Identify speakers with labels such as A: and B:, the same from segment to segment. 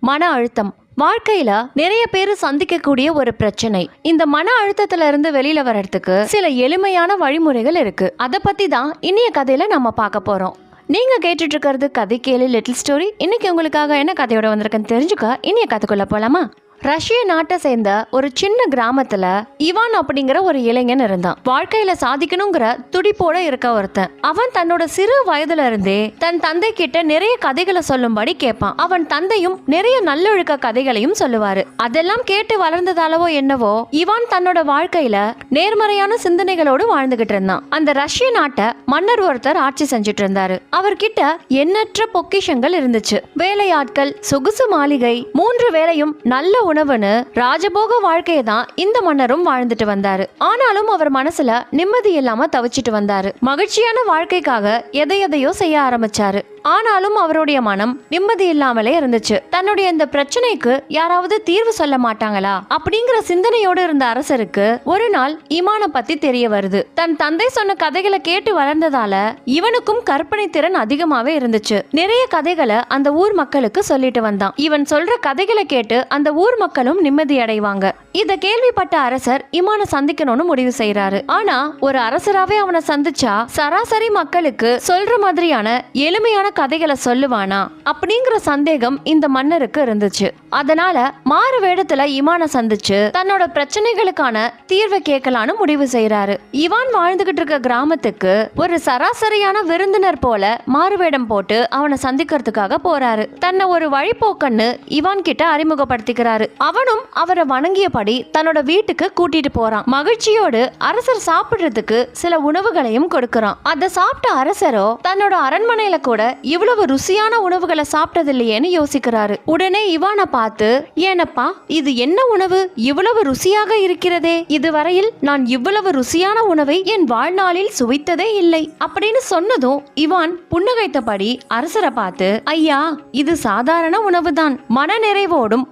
A: மன அழுத்தம். வாழ்க்கையில நிறைய பேர் சந்திக்கக்கூடிய ஒரு பிரச்சனை. இந்த மன அழுத்தத்துல இருந்து வெளியில வர்றதுக்கு சில எளிமையான வழிமுறைகள் இருக்கு. அதை பத்தி தான் இன்னைய கதையில நம்ம பார்க்க போறோம். நீங்க கேட்டுட்டு இருக்கிறது கதை கேளு லிட்டில் ஸ்டோரி இன்னைக்கு உங்களுக்காக என்ன கதையோட வந்திருக்குன்னு தெரிஞ்சுக்க இனிய கதைக்குள்ள போலாமா? ரஷ்ய நாட்டை சேர்ந்த ஒரு சின்ன கிராமத்துல இவான் அப்படிங்கிற ஒரு இளைஞன் இருந்தான். வாழ்க்கையில சாதிக்கணுங்கிற துடிப்போட இருக்க ஒருத்தன். அவன் தன்னோட சிறு வயதுல இருந்தே தன் தந்தை கிட்ட நிறைய கதைகளை சொல்லும்படி கேட்பான். அவன் தந்தையும் நிறைய நல்லொழுக்க கதைகளையும் சொல்லுவாரு. அதெல்லாம் கேட்டு வளர்ந்ததாலவோ என்னவோ இவான் தன்னோட வாழ்க்கையில நேர்மறையான சிந்தனைகளோடு வாழ்ந்துகிட்டு இருந்தான். அந்த ரஷ்ய நாட்டை மன்னர் ஒருத்தர் ஆட்சி செஞ்சுட்டு இருந்தாரு. அவர்கிட்ட எண்ணற்ற பொக்கிஷங்கள் இருந்துச்சு. வேலையாட்கள் சொகுசு மாளிகை மூன்று வேளையும் நல்ல உணவுன்னு ராஜபோக வாழ்க்கையை தான் இந்த மன்னரும் வாழ்ந்துட்டு வந்தாரு. ஆனாலும் அவர் மனசுல நிம்மதி இல்லாம தவிச்சிட்டு வந்தாரு. மகிழ்ச்சியான வாழ்க்கைக்காக எதை எதையோ செய்ய ஆரம்பிச்சாரு. ஆனாலும் அவருடைய மனம் நிம்மதி இல்லாமலே இருந்துச்சு. தன்னுடைய இந்த பிரச்சனைக்கு யாராவது தீர்வு சொல்ல மாட்டாங்களா? அப்படிங்கிற சிந்தனையோடு இருந்த அரசருக்கு ஒரு நாள் இமான பத்தி தெரிய வருது. தன் தந்தை சொன்ன கதைகளை கேட்டு வளர்ந்ததால இவனுக்கும் கற்பனை திறன் அதிகமாவே இருந்துச்சு. நிறைய கதைகளை அந்த ஊர் மக்களுக்கு சொல்லிட்டு வந்தான். இவன் சொல்ற கதைகளை கேட்டு அந்த ஊர் மக்களும் நிம்மதி அடைவாங்க. இத கேள்விப்பட்ட அரசர் இமான சந்திக்கணும்னு முடிவு செய்யறாரு ஆனா ஒரு அரசராவே அவனை சந்திச்சா சராசரி மக்களுக்கு சொல்ற மாதிரியான எளிமையான கதைகளை சொல்லுவானா? அப்படிங்கிற சந்தேகம் இந்த மன்னருக்கு இருந்துச்சு. அதனால மாறு வேடத்துல இமான சந்திச்சு தன்னோட பிரச்சனைகளுக்கான தீர்வை கேட்கலான்னு முடிவு செய்யறாரு இவான் வாழ்ந்துகிட்டு இருக்க கிராமத்துக்கு ஒரு சராசரியான விருந்தினர் போல மாறுவேடம் போட்டு அவனை சந்திக்கிறதுக்காக போறாரு. தன்னை ஒரு வழிபோக்கன்னு இவான் கிட்ட அறிமுகப்படுத்திக்கிறாரு. அவனும் அவரை வணங்கியபடி தன்னோட வீட்டுக்கு கூட்டிட்டு போறான். மகிழ்ச்சியோடு அரசர் சாப்பிடுறதுக்கு சில உணவுகளையும் கொடுக்கறான். அதை சாப்பிட்ட அரசரோ தன்னோட அரண்மனையில கூட இவ்வளவு ருசியான உணவுகளை சாப்பிட்டதில்லையேன்னு யோசிக்கிறாரு. உடனே இவானை பார்த்து ஏனப்பா இது என்ன உணவு? இவ்வளவு ருசியாக இருக்கிறதே. இதுவரையில் நான் இவ்வளவு ருசியான உணவை என் வாழ்நாளில் சுவைத்ததே இல்லை. அப்படின்னு சொன்னதும் இவான் புன்னகைத்தபடி அரசரை பார்த்து ஐயா இது சாதாரண உணவுதான். மன நிறைவோடும்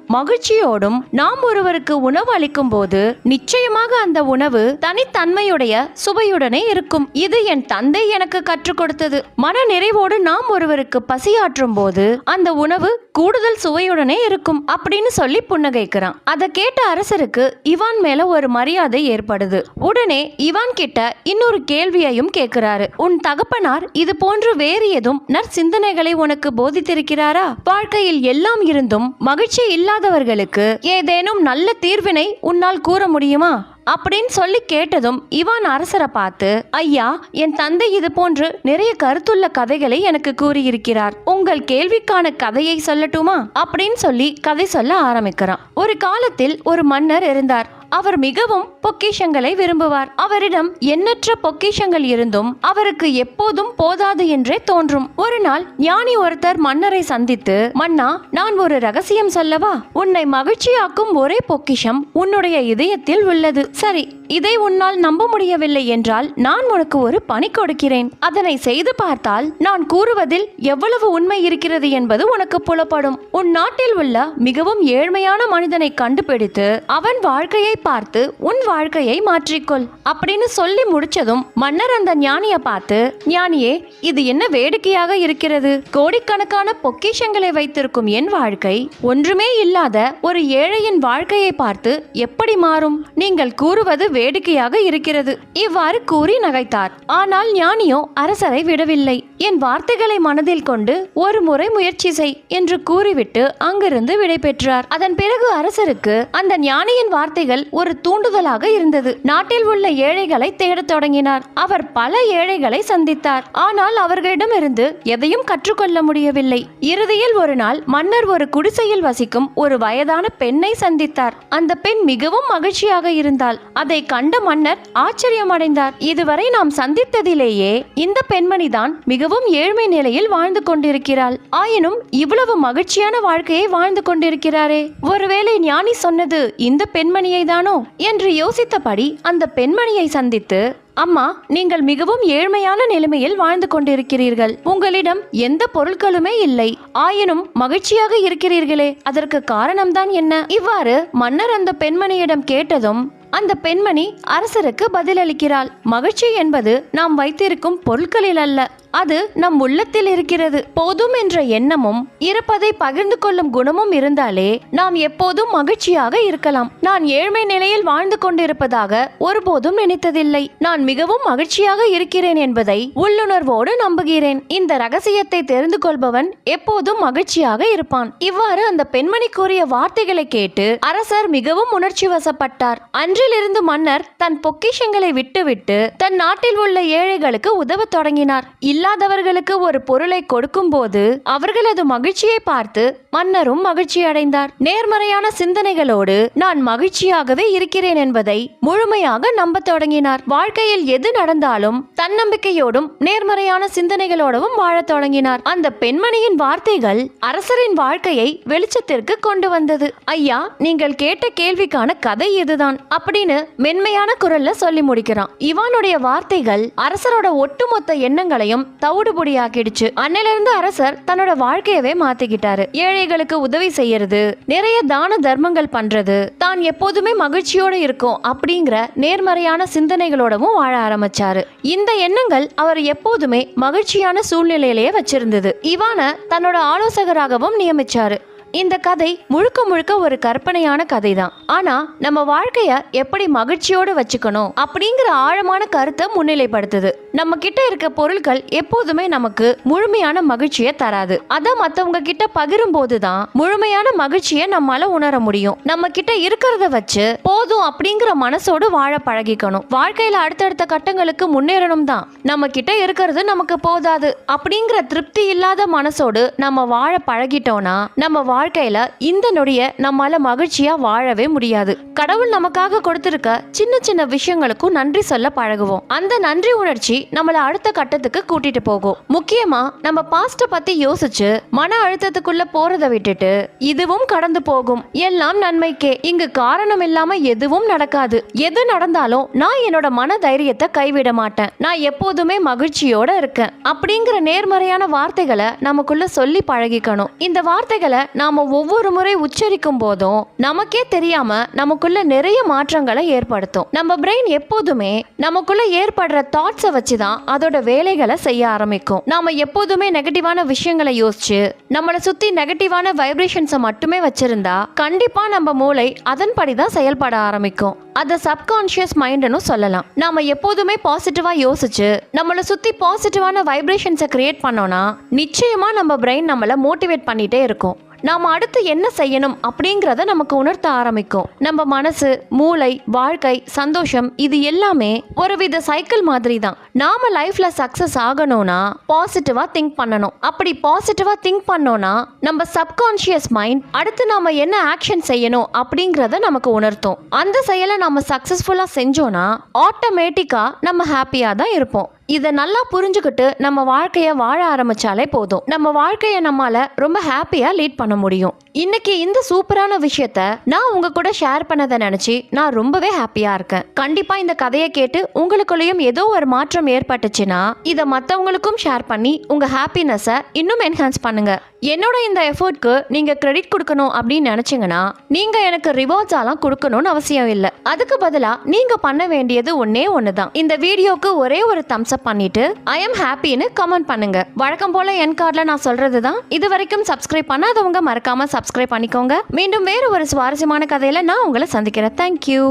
A: மகிழ்ச்சியோடும் நாம் ஒருவருக்கு உணவு அளிக்கும் போது நிச்சயமாக அந்த உணவு தனித்தன்மையுடைய சுவையுடனே இருக்கும். இது என் தந்தை எனக்கு கற்றுக் கொடுத்தது. மன நிறைவோடு நாம் ஒருவருக்கு பசியாற்றும் போது அந்த உணவு கூடுதல் சுவையுடனே இருக்கும் அப்படின்னு சொல்லி புன்னகைக்கிறான். அதை கேட்ட அரசருக்கு இவான் மேல ஒரு மரியாதை ஏற்படுது. உடனே இவான் கிட்ட இன்னொரு கேள்வியையும் கேட்கிறாரு. உன் தகப்பனார் இது போன்று வேறு எதுவும் நற்சிந்தனைகளை உனக்கு போதித்திருக்கிறாரா? வாழ்க்கையில் எல்லாம் இருந்தும் மகிழ்ச்சி இல்லாதவர்களுக்கு ஏதேனும் நல்ல தீர்வினை உன்னால் கூற முடியுமா? அப்படின்னு சொல்லி கேட்டதும் இவான் அரசரை பார்த்து ஐயா என் தந்தை இது போன்று நிறைய கருத்துள்ள கதைகளை எனக்கு கூறியிருக்கிறார். உங்கள் கேள்விக்கான கதையை சொல்லட்டுமா? அப்படின்னு சொல்லி கதை சொல்ல ஆரம்பிக்கிறான். ஒரு காலத்தில் ஒரு மன்னர் இருந்தார். அவர் மிகவும் பொக்கிஷங்களை விரும்புவார். அவரிடம் எண்ணற்ற பொக்கிஷங்கள் இருந்தும் அவருக்கு எப்போதும் போதாது என்றே தோன்றும். ஒரு நாள் ஞானி ஒருத்தர் மன்னரை சந்தித்து மன்னா நான் ஒரு ரகசியம் சொல்லவா? உன்னை மகிழ்ச்சியாக்கும் ஒரே பொக்கிஷம் உன்னுடைய இதயத்தில் உள்ளது. சரி இதை உன்னால் நம்ப முடியவில்லை என்றால் நான் உனக்கு ஒரு பணி கொடுக்கிறேன். அதனை செய்து பார்த்தால் நான் கூறுவதில் எவ்வளவு உண்மை இருக்கிறது என்பது உனக்கு புலப்படும். உன் நாட்டில் உள்ள மிகவும் ஏழ்மையான மனிதனை கண்டுபிடித்து அவன் வாழ்க்கையை பார்த்து உன் வாழ்க்கையை மாற்றிக்கொள். அப்படின்னு சொல்லி முடிச்சதும் மன்னர் அந்த ஞானிய பார்த்து ஞானியே இது என்ன வேடிக்கையாக இருக்கிறது? கோடிக்கணக்கான பொக்கிஷங்களை வைத்திருக்கும் என் வாழ்க்கை ஒன்றுமே இல்லாத ஒரு ஏழையின் வாழ்க்கையை பார்த்து எப்படி மாறும்? நீங்கள் கூறுவது வேடிக்கையாக இருக்கிறது. இவ்வாறு கூறி நகைத்தார். ஆனால் ஞானியோ அரசரை விடவில்லை. என் வார்த்தைகளை மனதில் கொண்டு ஒரு முறை முயற்சி செய் என்று கூறிவிட்டு அங்கிருந்து விடைபெற்றார் அதன் பிறகு அரசருக்கு அந்த ஞானியின் வார்த்தைகள் ஒரு தூண்டுதலாக இருந்தது. நாட்டில் உள்ள ஏழைகளை தேடத் தொடங்கினார். அவர் பல ஏழைகளை சந்தித்தார். ஆனால் அவர்களிடமிருந்து எதையும் கற்றுக்கொள்ள முடியவில்லை. இறுதியில் ஒரு நாள் மன்னர் ஒரு குடிசையில் வசிக்கும் ஒரு வயதான பெண்ணை சந்தித்தார். அந்த பெண் மிகவும் மகிழ்ச்சியாக இருந்தால் அதை கண்ட மன்னர் ஆச்சரியமடைந்தார். இதுவரை நாம் சந்தித்ததிலேயே இந்த பெண்மணிதான் மிகவும் ஏழ்மை நிலையில் வாழ்ந்து கொண்டிருக்கிறாள். ஆயினும் இவ்வளவு மகிழ்ச்சியான வாழ்க்கையை வாழ்ந்து கொண்டிருக்கிறாரே. ஒருவேளை ஞானி சொன்னது இந்த பெண்மணியை தானோ என்று யோசித்தபடி அந்த பெண்மணியை சந்தித்து அம்மா நீங்கள் மிகவும் ஏழ்மையான நிலைமையில் வாழ்ந்து கொண்டிருக்கிறீர்கள். உங்களிடம் எந்த பொருட்களுமே இல்லை. ஆயினும் மகிழ்ச்சியாக இருக்கிறீர்களே. அதற்கு காரணம்தான் என்ன? இவ்வாறு மன்னர் அந்த பெண்மணியிடம் கேட்டதும் அந்த பெண்மணி அரசருக்கு பதிலளிக்கிறாள். மகிழ்ச்சி என்பது நாம் வைத்திருக்கும் பொருட்களில் அல்ல. அது நம் உள்ளத்தில் இருக்கிறது. போதும் என்ற எண்ணமும் இருப்பதை பகிர்ந்து கொள்ளும் குணமும் இருந்தாலே நாம் எப்போதும் மகிழ்ச்சியாக இருக்கலாம். நான் ஏழ்மை நிலையில் வாழ்ந்து கொண்டிருப்பதாக ஒருபோதும் நினைத்ததில்லை. நான் மிகவும் மகிழ்ச்சியாக இருக்கிறேன் என்பதை உள்ளுணர்வோடு நம்புகிறேன். இந்த ரகசியத்தை தெரிந்து கொள்பவன் எப்போதும் மகிழ்ச்சியாக இருப்பான். இவ்வாறு அந்த பெண்மணி கூறிய வார்த்தைகளை கேட்டு அரசர் மிகவும் உணர்ச்சி வசப்பட்டார். அன்றிலிருந்து மன்னர் தன் பொக்கிஷங்களை விட்டுவிட்டு தன் நாட்டில் உள்ள ஏழைகளுக்கு உதவத் தொடங்கினார். இல்லாதவர்களுக்கு ஒரு பொருளை கொடுக்கும்போது அவர்களது மகிழ்ச்சியை பார்த்து மன்னரும் மகிழ்ச்சி அடைந்தார் நேர்மறையான சிந்தனைகளோடு நான் மகிழ்ச்சியாகவே இருக்கிறேன் என்பதை முழுமையாக நம்பத் தொடங்கினார். வாழ்க்கையில் எது நடந்தாலும் தன்னம்பிக்கையோடும் நேர்மறையான சிந்தனைகளோடும் வாழத் தொடங்கினார். அந்த பெண்மணியின் வார்த்தைகள் அரசரின் வாழ்க்கையை வெளிச்சத்திற்கு கொண்டு வந்தது. ஐயா நீங்கள் கேட்ட கேள்விக்கான கதை இதுதான் அப்படின்னு மென்மையான குரல்ல சொல்லி முடிக்கிறான். இவானுடைய வார்த்தைகள் அரசரோட ஒட்டுமொத்த எண்ணங்களையும் தவிடுபொடியாக்கிடுச்சு. அன்னையிலிருந்து அரசர் தன்னோட வாழ்க்கையவே மாத்திக்கிட்டாரு. ஏழைகளுக்கு உதவி செய்யறது நிறைய தான தர்மங்கள் பண்றது தான் எப்போதுமே மகிழ்ச்சியோட இருக்கும் அப்படிங்கிற நேர்மறையான சிந்தனைகளோடவும் வாழ ஆரம்பிச்சாரு. இந்த எண்ணங்கள் அவர் எப்போதுமே மகிழ்ச்சியான சூழ்நிலையிலேயே வச்சிருந்தது. இவான தன்னோட ஆலோசகராகவும் நியமிச்சாரு. இந்த கதை முழுக்க முழுக்க ஒரு கற்பனையான கதை தான் ஆனா நம்ம வாழ்க்கைய எப்படி மகிழ்ச்சியோடு வச்சுக்கணும் அப்படிங்கிற ஆழமான கருத்தை முன்னிலைப்படுத்துது. நம்ம கிட்ட இருக்க பொருட்கள் எப்போதுமே நமக்கு முழுமையான மகிழ்ச்சியை தராது. அதை மத்தவங்க கிட்ட பகிரும் போதுதான் முழுமையான மகிழ்ச்சியை நம்மால உணர முடியும். நம்ம கிட்ட இருக்கிறத வச்சு போதும் அப்படிங்கிற மனசோடு வாழ பழகிக்கணும். வாழ்க்கையில அடுத்தடுத்த கட்டங்களுக்கு முன்னேறணும் தான் நம்ம கிட்ட இருக்கிறது நமக்கு போதாது அப்படிங்கிற திருப்தி இல்லாத மனசோடு நம்ம வாழ பழகிட்டோம்னா நம்ம வாழ்க்கையில இந்த நொடிய நம்மால மகிழ்ச்சியா வாழவே முடியாது. கடவுள் நமக்காக கொடுத்திருக்க சின்ன சின்ன விஷயங்களுக்கும் நன்றி சொல்ல பழகுவோம். அந்த நன்றி உணர்ச்சி நம்மளை அடுத்த கட்டத்துக்கு கூட்டிட்டு போகும். முக்கியமா நம்ம பாஸ்ட பத்தி யோசிச்சு மன அழுத்தத்துக்குள்ள போறதை விட்டுட்டு இதுவும் கடந்து போகும். எல்லாம் நன்மைக்கே. இங்கு காரணம் இல்லாம எதுவும் நடக்காது. எது நடந்தாலும் நான் என்னோட மன தைரியத்தை கைவிட மாட்டேன். நான் எப்போதுமே மகிழ்ச்சியோட இருக்கேன். அப்படிங்கிற நேர்மறையான வார்த்தைகளை நமக்குள்ள சொல்லி பழகிக்கணும். இந்த வார்த்தைகளை நாம ஒவ்வொரு முறை உச்சரிக்கும் போதும் நமக்கே தெரியாம நமக்குள்ள நிறைய மாற்றங்களை ஏற்படுத்தும். நம்ம பிரெயின் எப்போதுமே நமக்குள்ள ஏற்படுற தாட்ஸை வச்சு வச்சுதான் அதோட வேலைகளை செய்ய ஆரம்பிக்கும். நாம எப்போதுமே நெகட்டிவான விஷயங்களை யோசிச்சு நம்மளை சுத்தி நெகட்டிவான வைப்ரேஷன்ஸை மட்டுமே வச்சிருந்தா கண்டிப்பா நம்ம மூளை அதன்படி தான் செயல்பட ஆரம்பிக்கும். அதை சப்கான்ஷியஸ் மைண்டுன்னு சொல்லலாம். நாம எப்போதுமே பாசிட்டிவா யோசிச்சு நம்மளை சுத்தி பாசிட்டிவான வைப்ரேஷன்ஸை கிரியேட் பண்ணோம்னா நிச்சயமா நம்ம பிரெயின் நம்மளை மோட்டிவேட் பண்ணிட்டே இருக்கும். நாம் அடுத்து என்ன செய்யணும் அப்படிங்கிறத நமக்கு உணர்த்த ஆரம்பிக்கும். நம்ம மனசு மூளை வாழ்க்கை சந்தோஷம் இது எல்லாமே ஒரு வித சைக்கிள் மாதிரி தான் நாம லைஃப்ல சக்சஸ் ஆகணும்னா பாசிட்டிவா திங்க் பண்ணணும். அப்படி பாசிட்டிவா திங்க் பண்ணோம்னா நம்ம சப்கான்ஷியஸ் மைண்ட் அடுத்து நாம என்ன ஆக்ஷன் செய்யணும் அப்படிங்கிறத நமக்கு உணர்த்தும். அந்த செயலை நம்ம சக்சஸ்ஃபுல்லா செஞ்சோம்னா ஆட்டோமேட்டிக்கா நம்ம ஹாப்பியா தான் இருப்போம். இதை நல்லா புரிஞ்சுக்கிட்டு நம்ம வாழ்க்கையை வாழ ஆரம்பிச்சாலே போதும். நம்ம வாழ்க்கையை நம்மால ரொம்ப ஹாப்பியாக லீட் பண்ண முடியும். இன்னைக்கு இந்த சூப்பரான விஷயத்த நான் உங்க கூட ஷேர் பண்ணதை நினைச்சு நான் ரொம்பவே ஹாப்பியா இருக்கேன். கண்டிப்பா இந்த கதையை கேட்டு உங்களுக்குள்ளேயும் ஏதோ ஒரு மாற்றம் ஏற்பட்டுச்சுன்னா இதை மற்றவங்களுக்கும் ஷேர் பண்ணி உங்க ஹாப்பினஸை இன்னும் என்ஹான்ஸ் பண்ணுங்க. என்னோட இந்த எஃபர்ட்க்கு நீங்க கிரெடிட் கொடுக்கணும் அப்படின்னு நினைச்சீங்கன்னா நீங்க எனக்கு ரிவார்ட்ஸ் எல்லாம் கொடுக்கணும்னு அவசியம் இல்லை. அதுக்கு பதிலா நீங்க பண்ண வேண்டியது ஒன்னே ஒண்ணுதான். இந்த வீடியோக்கு ஒரே ஒரு தம்ஸ் அப் பண்ணிட்டு ஐ எம் ஹாப்பின்னு கமெண்ட் பண்ணுங்க. வழக்கம் போல என் கார்ட்ல நான் சொல்றது தான் இது வரைக்கும் சப்ஸ்கிரைப் பண்ணாதவங்க மறக்காம சப்ஸ்கிரைப் பண்ணிக்கோங்க. மீண்டும் வேறு ஒரு சுவாரஸ்யமான கதையில நான் உங்களை சந்திக்கிறேன். தேங்க்யூ